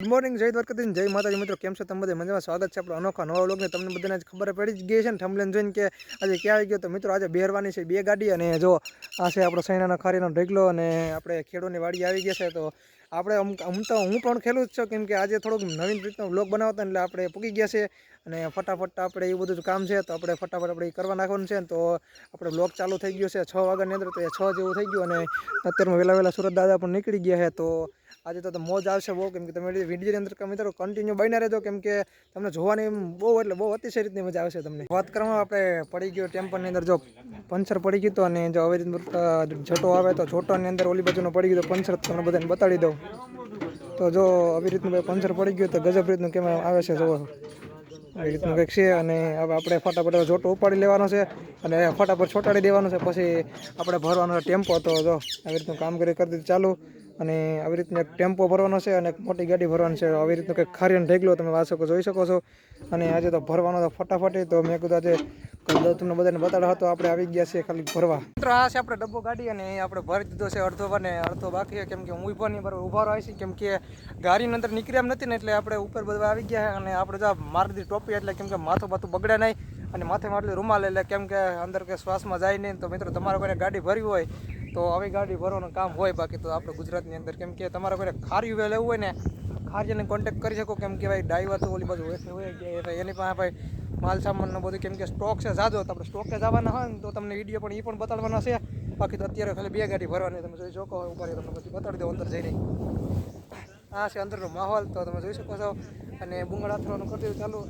Good morning જય દ્વારકાથી જય માતાજી. મિત્રો, કેમ છો? તમે બધા મજામાં? સ્વાગત છે આપણો અનોખા નવા વ્લોગને તમને બધાને ખબર પડી જ ગઈ છે ને થંબલેન જોઈને કે આજે ક્યાં આવી ગયો તો મિત્રો, આજે બેરવાની છે બે ગાડી અને જો આ છે આપણો સૈનાના ખારીનો ઢગલો અને આપણે ખેડૂતની વાડી આવી ગયા છે. તો આપણે હું તો હું પણ ખેલું જ છું, કેમ કે આજે થોડુંક નવીન રીતનો વ્લોગ બનાવતા એટલે આપણે પૂકી ગયા છે અને ફટાફટ આપણે એવું બધું કામ છે. તો આપણે ફટાફટ આપણે કરવા નાખવાનું છે તો આપણે બ્લોગ ચાલુ થઈ ગયો છે છ વાગ્યાની અંદર, તો એ છ જેવું થઈ ગયું અને અત્યારમાં વહેલા વહેલા સુરત દાદા પણ નીકળી ગયા છે. તો આજે તો મોજ આવશે બહુ, કેમ કે તમે વિડીયોની અંદર મિત્રો કન્ટિન્યુ બનીને રહેજો, કેમ કે તમને જોવાની એમ બહુ, એટલે બહુ અતિશય રીતની મજા આવશે તમને. વાત કરવામાં આપણે પડી ગયો ટેમ્પરની અંદર, જો પંચર પડી ગયું તો અને જો રીતનું જટો આવે તો છોટોની અંદર ઓલી બાજુનો પડી ગયો તો પંચર તમને બધાને બતાડી દઉં. તો જો આવી રીતનું ભાઈ પંચર પડી ગયું તો ગજબ રીતનું કેમ આવે છે જોવો આવી રીતનું કંઈક છે અને હવે આપણે ફટાફટ જોટો ઉપાડી લેવાનો છે અને ફટાફટ છોટાડી દેવાનો છે. પછી આપણે ભરવાનો ટેમ્પો તો જો આવી રીતનું કામ કરી કરી દીધું ચાલુ. અને આવી રીતના એક ટેમ્પો ભરવાનો છે અને એક મોટી ગાડી ભરવાની છે. આવી રીતનું કંઈક ખારીને ઢેકલો તમે વાસકો જોઈ શકો છો. અને આજે તો ભરવાનો તો ફટાફટ તો મેં કીધું આજે તમને બધાને બતાડવા હતો આપણે આવી ગયા છીએ ખાલી ભરવા. મિત્રો, આ છે આપણે ડબ્બો ગાડી અને આપણે ભરી દીધો છે અડધો અને અડધો બાકી કેમ કે હું ઊભો નહીં, બરાબર ઊભા રહી છે. કેમ કે ગાડીની અંદર નીકળ્યા એમ નથી ને એટલે આપણે ઉપર બધા આવી ગયા અને આપણે જો મારી દીધી ટોપી એટલે કેમ કે માથું બાથું બગડે નહીં અને માથે માટલી રૂમાલ એટલે કેમ કે અંદર કે શ્વાસમાં જાય નહીં. તો મિત્રો, તમારે કોઈને ગાડી ભરવી હોય તો આવી ગાડી ભરવાનું કામ હોય બાકી તો આપણે ગુજરાતની અંદર. કેમ કે તમારે કોઈને ખાર્યું લેવું હોય ને, ખારીને કોન્ટેક્ટ કરી શકો. કેમ કે ભાઈ ડાઈવર તો ઓલી બાજુ હોય હોય ગયા એની પાસે ભાઈ માલ સામાનનો બધું કેમ કે સ્ટોક છે જાજો. આપણે સ્ટોકે જવાના હોય ને, તો તમને વીડિયો પણ એ પણ બતાડવાના છે. બાકી તો અત્યારે ખાલી બે ગાડી ભરવાની. તમે જોઈ શકો ઉપર તમને પછી બતાડી દો અંદર જઈને. આ છે અંદરનો માહોલ, તો તમે જોઈ શકો છો. અને બુંગળ હાથવાનું કરી દીધું ચાલુ.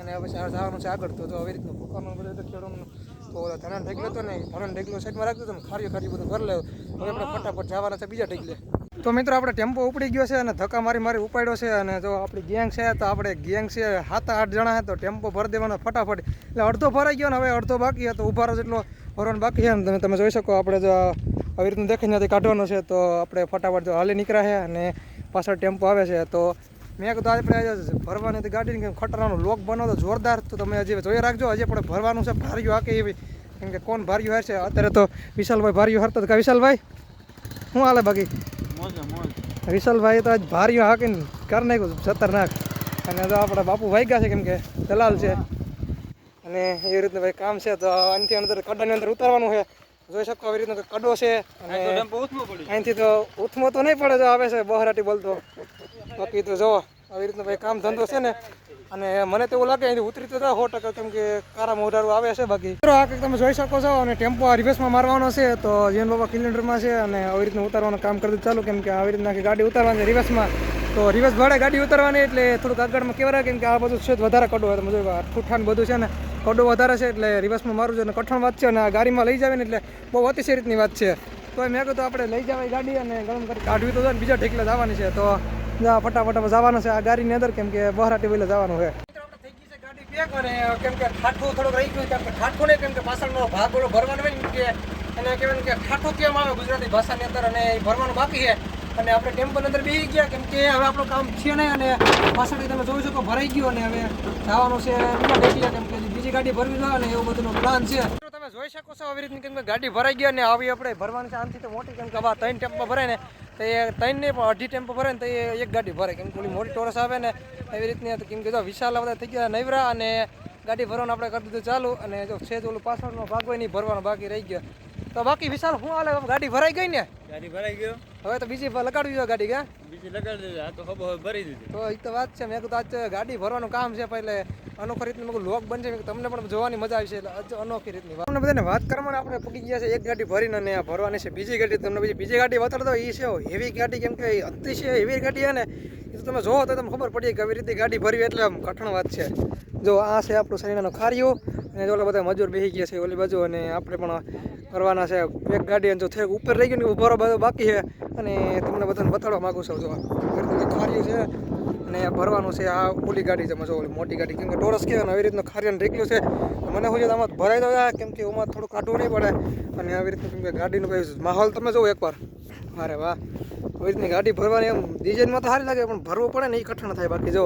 અને હવે જવાનું છે આગળ, તો આવી રીતનું ફૂકાનું બધું તો ખેડૂતનું, તો ધનાન ઢેગલો હતો ને ધનાન ઢેગલો સાઈડમાં રાખજો તમે ખારી ખારી બધું કરી લેવું હવે આપણે ફટાફટ જવાના છે બીજા ઢેગલે. તો મિત્રો, આપણે ટેમ્પો ઉપડી ગયો છે અને ધક્કા મારી મારી ઉપાડ્યો છે અને જો આપણી ગેંગ છે, તો આપણે ગેંગ છે, સાત આઠ જણા છે, તો ટેમ્પો ભરી દેવાનો ફટાફટ. એટલે અડધો ભરાઈ ગયો ને હવે અડધો બાકી હતો ઉભારો જેટલો ભરવાનો બાકી છે. ને તમે તમે જોઈ શકો આપણે જો આવી રીતનું દેખાઈ નથી કાઢવાનો છે, તો આપણે ફટાફટ જો હાલી નીકળ્યા છે અને પાછળ ટેમ્પો આવે છે. તો મેં કીધું આપણે આજે ભરવાની હતી ગાડીની કેમ ખતરાનો લોક બનાવો તો જોરદાર તો તમે હજી જોઈ રાખજો હજી પણ ભરવાનું છે ભાર્યું હાકે એવી. કેમ કે કોણ ભાર્યું હારશે? અત્યારે તો વિશાલભાઈ ભાર્યું હારતા હતા. વિશાલભાઈ? શું હાલે બાકી? વિશાલભાઈ તો આજ ભાર્યું હાકીને કરી નાખ્યું ખતરનાક. અને તો આપણા બાપુ વાગ્યા છે કેમ કે દલાલ છે. અને એવી રીતનું ભાઈ કામ છે તો આનાથી અંદર કડાની અંદર ઉતારવાનું છે. જોઈ શકો આવી રીતનો કડો છે. અને અહીંથી તો ઉથમો તો નહીં પડે જો આવે છે બહરાટી બોલતો. બાકી તો જો આવી રીતનું ભાઈ કામ ધંધો છે ને, અને મને તો એવું લાગે અહીંથી ઉતરી તો સો ટકા કેમ કે કારા મોઢારું આવે છે બાકી. આ કંઈક તમે જોઈ શકો છો, અને ટેમ્પો આ રિવર્સમાં મારવાનો છે, તો જીવન બાબા કિલોમીટરમાં છે, અને આવી રીતનું ઉતારવાનું કામ કરતું ચાલુ, કેમ કે આવી રીતના ગાડી ઉતારવાની રિવર્સમાં તો રિવર્સ ભાડે ગાડી ઉતારવાની, એટલે થોડુંક આગળમાં કેવરાય કેમ કે આ બધું છે વધારે કડો હોય તમે જોયું ઠૂઠાન બધું છે ને કડો વધારે છે, એટલે રિવર્સમાં મારું છે, અને કઠણ વાત છે, અને આ ગાડીમાં લઈ જાવે ને, એટલે બહુ અતિશય રીતની વાત છે. તો મેં કીધું આપણે લઈ જવાય ગાડી, અને ગરમ કરી કાઢવી તો બીજા ઠેકલે જવાની છે, તો જા ફટાફટ જવાનું છે. આ ગાડીની અંદર કેમ કે બહરાટી વહેલે જવાનું છે. કેમ કે ઠાઠું થોડુંક રહી ગયું કે ઠાઠું નહીં, કેમ કે પાછળનો ભાગ ઓલો ને, કે એને કહેવાય કે ઠાઠું કેમ આવે ગુજરાતી ભાષાની અંદર અને એ ભરવાનું બાકી અને આપણે ટેમ્પોની અંદર બેસી ગયા, કેમ કે હવે આપણું કામ છે નહીં અને પાછળથી તમે જોઈ શકો ભરાઈ ગયું અને હવે જવાનું છે બીજા ગાડી ભરવી જોઈએ અને એવું બધું પ્લાન છે. તમે જોઈ શકો છો આવી રીતની કેમ કે ગાડી ભરાઈ ગઈ અને આવી આપણે ભરવાની છે આનાથી તો મોટી કેમ કે આવા ત્રણ ટેમ્પો ભરાય ને તો એ ત્રણ નહીં પણ અઢી ટેમ્પો ભરે ને તો એ એક ગાડી ભરે કેમ કે મોટી ટોરસ આવે ને એવી રીતની કેમ કે જો વિશાલ બધા થઈ ગયા નવરા અને ગાડી ભરવાનું આપણે કરી દીધું ચાલુ અને જો છે તો ઓલું પાછળનો ભાગ હોય નહીં ભરવાનો બાકી રહી ગયો. તો બાકી વિશાલ શું હાલે? ગાડી ભરાઈ ગઈ ને? ગાડી ભરાઈ ગયો. હવે તો બીજી લગાડવી જોઈએ ગાડી કે? બીજી લગાડી દીધી, આ તો ખબર હવે ભરી દીધી. તો એ તો વાત છે, મેં કીધું આજ ગાડી ભરવાનું કામ છે એટલે અનોખી રીતનું, મેં લોક બનશે તમને પણ જોવાની મજા આવશે, એટલે આજ અનોખી રીતની તમને બધાને વાત કરવાની આપણે પૂકી ગયા છે, એક ગાડી ભરીને અને ભરવાની છે બીજી ગાડી. તમને બીજી બીજી ગાડી બતાડતો એ છે હેવી ગાડી કેમ કે અતિશય હેવી ગાડી છે ને એ તો તમે જોવો તો તમને ખબર પડી કે આવી રીતે ગાડી ભરવી એટલે આમ કઠણ વાત છે. જો આ છે આપણું શરીરનો ખારીઓ અને જો બધા મજૂર બેસી ગયા છે ઓલી બાજુ, અને આપણે પણ કરવાના છે. એક ગાડી અને જો થોડીક ઉપર રહી ગયું ને ભરો બધો બાકી છે. અને તમને બધાને બતાડવા માગું છું, જો ખારીઓ છે અને ભરવાનું છે, આ ઓલી ગાડી છે ઓલી મોટી ગાડી. કેમ કે ટોરસ કહેવાય આવી રીતનું ખારીને ઢેકલું છે. મને શું છે, આમાં ભરાઈ દો કેમ કે એમાં થોડું કાઢવું નહીં પડે. અને આવી રીતનું કેમ ગાડીનું ભાઈ માહોલ તમે જોવો એકવાર. અરે વાહ. આવી રીતની ગાડી ભરવાની એમ ડિઝાઇનમાં તો સારી લાગે, પણ ભરવું પડે ને, એ કઠણ થાય બાકી, જો.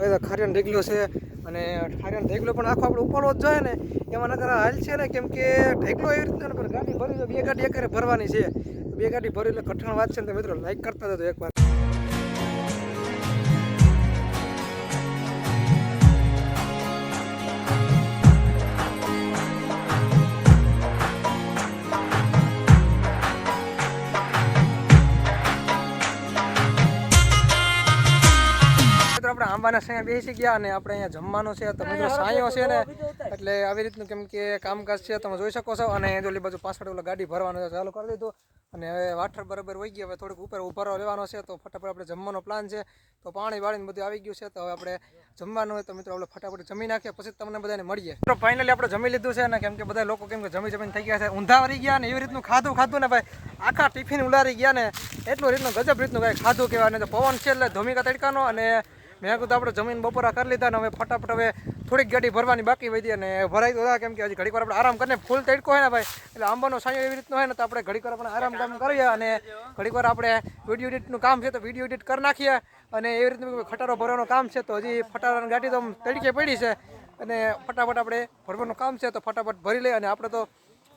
હવે ઢેગલો છે અને ખારિયાનો ઢેગલો પણ આખો આપણે ઉપાડવો જ જોઈએ ને. એમાં નકર હાલ છે ને કેમ કે ઢેગલો એવી રીતના પણ ગાડી ભરી બે ગાડી એક ભરવાની છે. બે ગાડી ભરી એટલે કઠણ વાત છે ને મિત્રો લાઈક કરતા જતો એકવાર. આપણે આંબાના બેસી ગયા અને આપણે અહીંયા જમવાનું છે. તમે જો સાયો છે ને એટલે આવી રીતનું કેમ કે કામકાજ છે તમે જોઈ શકો છો. અને ઓલી બાજુ પાછળ ઓલા ગાડી ભરવાનું છે ચાલુ કરી દીધું. અને હવે વાઠર બરાબર વહી ગયા હવે થોડુંક ઉપર ઉભારો લેવાનો છે તો ફટાફટ આપણે જમવાનો પ્લાન છે. તો પાણી વાળીને બધું આવી ગયું છે તો હવે આપણે જમવાનું હોય તો મિત્રો આપણે ફટાફટ જમી નાખીએ પછી તમને બધાને મળીએ. તો ફાઇનલી આપણે જમી લીધું છે ને કેમ કે બધા લોકો કેમ કે જમી જમીને થઈ ગયા છે ઊંધા વળી ગયા ને એવી રીતનું ખાધું ખાધું ને ભાઈ આખા ટિફિન ઉલારી ગયા ને એટલું રીતનું ગજબ રીતનું કાંઈ ખાધું કહેવાય ને તો પવન છે એટલે ધોમિકા તડકાનો અને મેં કીધું આપણે જમીન બપોરા કરી લીધા ને હવે ફટાફટ હવે થોડીક ગાડી ભરવાની બાકી વધી અને ભરાઈ તો કેમ કે હજી ઘડીક આપણે આરામ કરીને ફૂલ તડકો હોય ને ભાઈ, એટલે આંબાનો સાંયો એવી રીતનો હોય ને તો આપણે ઘડીક વાર આપણે આરામ કામ કરીએ અને ઘડીક વાર આપણે વીડિયો એડિટનું કામ છે તો વીડિયો એડિટ કરી નાખીએ અને એવી રીતનું ખટારો ભરવાનું કામ છે તો હજી ફટારાની ગાડી તો તડકે પડી છે અને ફટાફટ આપણે ભરવાનું કામ છે તો ફટાફટ ભરી લઈએ અને આપણે તો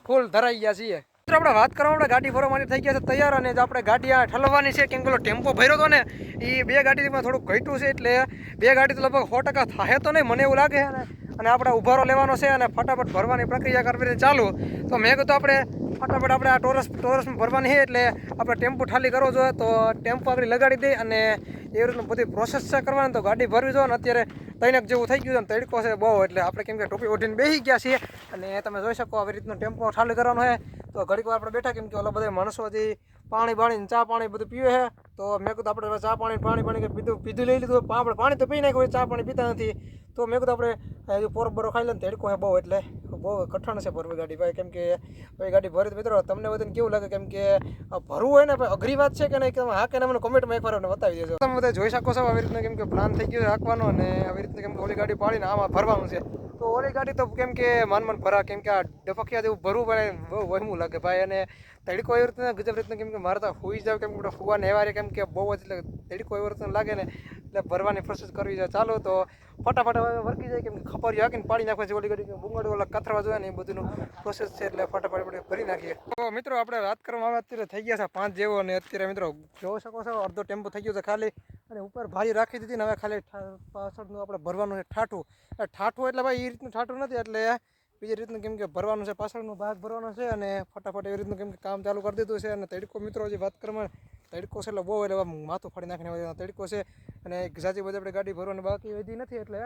ફૂલ ધરાઈ ગયા છીએ. મિત્રો, આપણે વાત કરવા આપણે ગાડી ભરવા માટે થઈ ગયા છે તૈયાર અને આપણે ગાડી આ ઠલવવાની છે, કેમ કે ટેમ્પો ભર્યો હતો ને એ બે ગાડીમાં થોડુંક ઘટ્યું છે, એટલે બે ગાડી તો લગભગ સો ટકા થાય તો નહીં, મને એવું લાગે અને આપણે ઉભારો લેવાનો છે અને ફટાફટ ભરવાની પ્રક્રિયા કરવી ચાલુ. તો મેં કીધું આપણે ફટાફટ આપણે આ ટોરસ ટોરસમાં ભરવાની છે એટલે આપણે ટેમ્પો ખાલી કરવો જોઈએ. તો ટેમ્પો આપણી લગાડી દઈએ અને એવી રીતનું બધી પ્રોસેસ છે કરવાની. તો ગાડી ભરવી જોઈએ ને અત્યારે તૈનક જેવું થઈ ગયું છે તડકો છે બહુ, એટલે આપણે કેમ કે ટોપી ઓઢીને બેસી ગયા છીએ. અને તમે જોઈ શકો આવી રીતનું ટેમ્પો ખાલી કરવાનો છે. તો ઘડીક આપણે બેઠા કેમ કે ઓલા બધા માણસો હજી પાણી બાણી ચા પાણી બધું પીવે છે. તો મેં કીધું આપણે ચા પાણી પાણી પાણી પીધું પીધું લઈ લીધું. આપણે પાણી તો પી નાખ્યું, ચા પાણી પીતા નથી. તો મેં કીધું આપણે પોર બરો ખાઈ લે ને તડકો છે બહુ, એટલે બહુ કઠણ છે ભરવી ગાડી. ભાઈ, કેમ કે ભાઈ ગાડી ભરી તો મિત્રો, તમને બધાને કેવું લાગે? કેમ કે ભરવું હોય ને અઘરી વાત છે કે નહીં, કે હા કે મને કોમેન્ટમાં એકવાર અમને બતાવી દેજો. તમે બધા જોઈ શકો છો આવી રીતના કેમ કે પ્લાન થઈ ગયો છે રાખવાનો અને આવી રીતના કેમ કે ઓલી ગાડી પાડીને આમાં ભરવાનું છે. તો ઓલી ગાડી તો કેમ કે માન મન ભરા, કેમ કે આ ડફકિયા જેવું ભરવું પડે બહુ વહેમું લાગે ભાઈ. અને તડકો એવી રીતના ગજબ રીતના કેમ કે મારતા હોઈ જાવ, કેમ કે ફુવાને એવા કેમ કે બહુ જ એટલે તડકો એવી રીતના લાગે ને. એટલે ભરવાની પ્રોસેસ કરવી છે. ચાલો તો ફટાફટ હવે વર્કી જાય કેમ ખબર હાકીને પાડી નાખવા છે ઓલી ગાડી બુંગડ ઓલા કથરવા જોઈએ ને એ બધું પ્રોસેસ છે એટલે ફટાફટ આપણે ભરી નાખીએ. તો મિત્રો આપણે વાત કરવામાં આવે અત્યારે થઈ ગયા છે પાંચ જેવો અને અત્યારે મિત્રો જોઈ શકો છો, અડધો ટેમ્પો થઈ ગયો છે ખાલી અને ઉપર ભારી રાખી દીધી ને હવે ખાલી પાછળનું આપણે ભરવાનું છે ઠાઠું. ઠાઠું એટલે ભાઈ એ રીતનું ઠાઠું નથી એટલે બીજી રીતનું કેમ કે ભરવાનું છે, પાછળનો ભાગ ભરવાનો છે અને ફટાફટ એવી રીતનું કેમ કે કામ ચાલુ કરી દીધું છે અને તડકો મિત્રો જે વાત કરવામાં તડકો છે એટલે બહુ એટલે માથું ફાડી નાખીને તડકો છે અને જાજી બધી આપણે ગાડી ભરવાની બાકી વધી નથી એટલે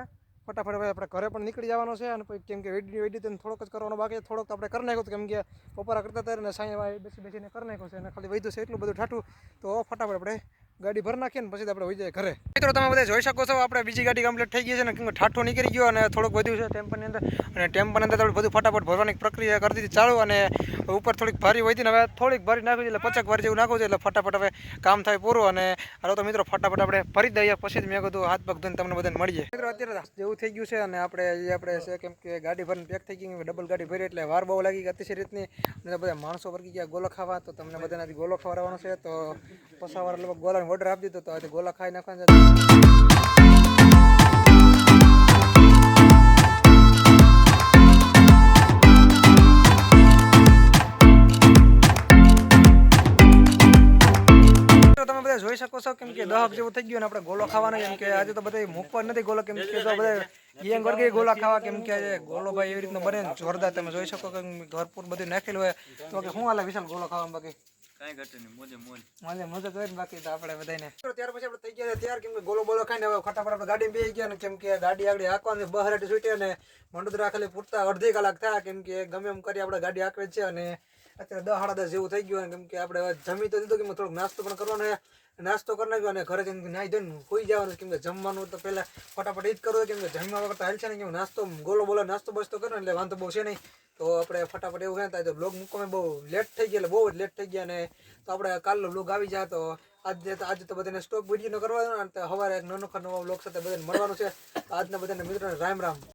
ફટાફટ ભાઈ આપણે ઘરે પણ નીકળી જવાનો છે અને પછી કેમ કે વેડી વેડી તેને થોડોક જ કરવાનો બાકી થોડોક તો આપણે કરી નાખ્યું કેમ કે બપોરા કરતા ત્યારે સાંજે બેસી બેસીને કરી નાખ્યું છે અને ખાલી વધ્યું છે એટલું બધું ઠાઠું. તો ફટાફટ આપણે ગાડી ભર નાખીએ ને પછી આપણે હોઈ જાય ઘરે. મિત્રો, તમે બધા જોઈ શકો છો, આપણે બીજી ગાડી કમ્પ્લીટ થઈ ગઈ છે ને કેમ ઠાઠું નીકળી ગયો અને થોડુંક વધ્યું છે ટેમ્પની અંદર. અને ટેમ્પની અંદર થોડું બધું ફટાફટ ભરવાની પ્રક્રિયા કરી દીધી. ચાલુ, અને ઉપર થોડીક ભારી વધી ને હવે થોડીક ભારી નાખવી છે એટલે પચાક ભારી જેવું નાખવું છે, એટલે ફટાફટ હવે કામ થાય પૂરું. અને હાલો તો મિત્રો, ફટાફટ આપણે ભરી દઈએ, પછી જ મેં કીધું હાથ પગ ધોઈને તમને બધાને મળીએ. મિત્રો, અત્યારે જેવું થઈ ગયું છે અને આપણે જે આપણે છે કેમ કે ગાડી ભરીને પેક થઈ ગઈ ડબલ ગાડી ભરી, એટલે વાર બહુ લાગી અતિશય રીતની. અને બધા માણસો વર્ગી ગયા ગોલો ખાવા, તો તમને બધાને ગોલો ખવડાવવાનો છે. તો પસાવાર લગભગ ગોલાનો ઓર્ડર આપી દીધો તો ગોલા ખાઈ નાખવાના જોઈ શકો છો કેમ કે દહક જેવું થઈ ગયું ને આપણે ગોલો ખાવાનો કેમ કે આજે તો બધા પર નથી ગોલો. કેમ કે બધા ગેંગ વર્ગે ગોલા ખાવા. કેમ કે આજે ગોલો ભાઈ એવી રીતનો બને જોરદાર. તમે જોઈ શકો કે ભરપૂર બધું નાખેલું હોય. તો કે શું હાલે વિશાલ ગોલો ખાવામાં બાકી કાંઈ ઘટે નહીં, મોજે મોજ. મોજે મજા તો બાકી તો આપણે બધાને ત્યાર પછી આપણે થઈ ગયા ત્યાર કેમ કે ગોલો બોલો ખાઈને હવે ફટાફટ આપણે ગાડી બેસી ગયા ને કેમ કે ગાડી આગળ હાંકવાની, બહાર હાટે છૂટે ને મંડોદરા ખાલી પૂરતા અડધી કલાક થયા કેમ કે ગમે એમ કરી આપણે ગાડી હાંકવે છે અને અત્યારે દસ સાડા દસ જેવું થઈ ગયું કેમ કે આપણે જમી તો દીધું કે થોડોક નાસ્તો પણ કરવાનો નાસ્તો કરી નાખ્યો અને ઘરે જઈને નાહી ધોઈને કોઈ જવાનું. કેમ કે જમવાનું તો પહેલા ફટાફટ એ જ કરવું કેમ કે જમવા વખત હાલ છે ને કેમ નાસ્તો ગોલો બોલો નાસ્તો બસ્તો કરો એટલે વાંધો બહુ છે નહીં. તો આપણે ફટાફટ એવું થાય તો બ્લોગ મૂકવામાં બહુ લેટ થઈ ગયા એટલે બહુ જ લેટ થઈ ગયા અને તો આપણે કાલનો બ્લોગ આવી જાય તો આજે આજે તો બધાને સ્ટોક વીડિયો કરવાનો અને સવારે એક નાનો નવા બ્લોગ સાથે બધાને મળવાનું છે. આજના બધાને મિત્રોને રામ રામ.